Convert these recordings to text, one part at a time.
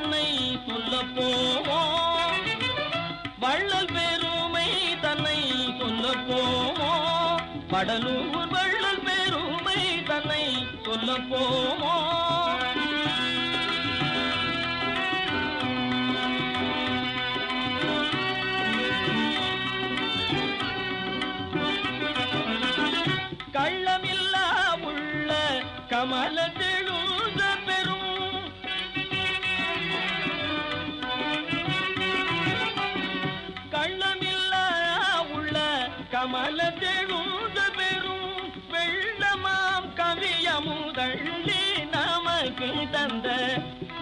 தன்னை சொல்ல போமோ வள்ளல் பெருமை தன்னை சொல்ல போமோ வடலூர் வள்ளல் பெருமை தன்னை சொல்ல போமோ கள்ளமில்லா உள்ள கமலத்தில் கமல தெழுந்த பெரும் வெள்ளமாம் கவிய கவியமுதள்ளி நமக்கு தந்த.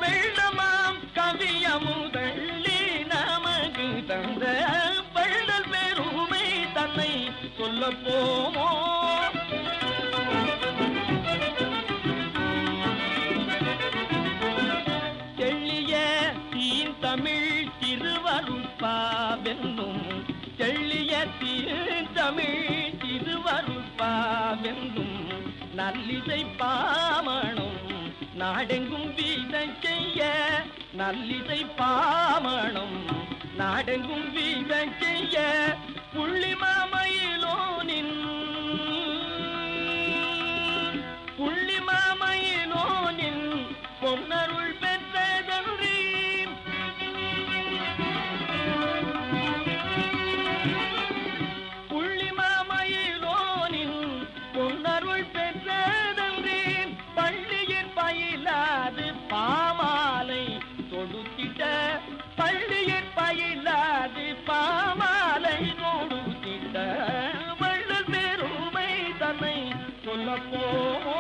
வெள்ளமாம் கவிய கவியமுதள்ளி நமக்கு தந்த. வள்ளல் பெருமை தன்னை சொல்ல போமோ? தெள்ளிய தீன் தமிழ் திருவருட்பாவென்னும் தெள்ளிய தீன் தமிழ் திருவருட்பாவென்னும் நல்லிசை பாமணும் நாடெங்கும் வீதம் செய்ய நல்லிசை பாமணும் நாடெங்கும் வீதம் செய்ய புள்ளிமாமயிலோனின் தொடுத்திட்ட பள்ளியில் பயிலாது பாமாலை தொடுத்திட்ட வள்ளல் பெருமை தன்னை சொல்ல போமோ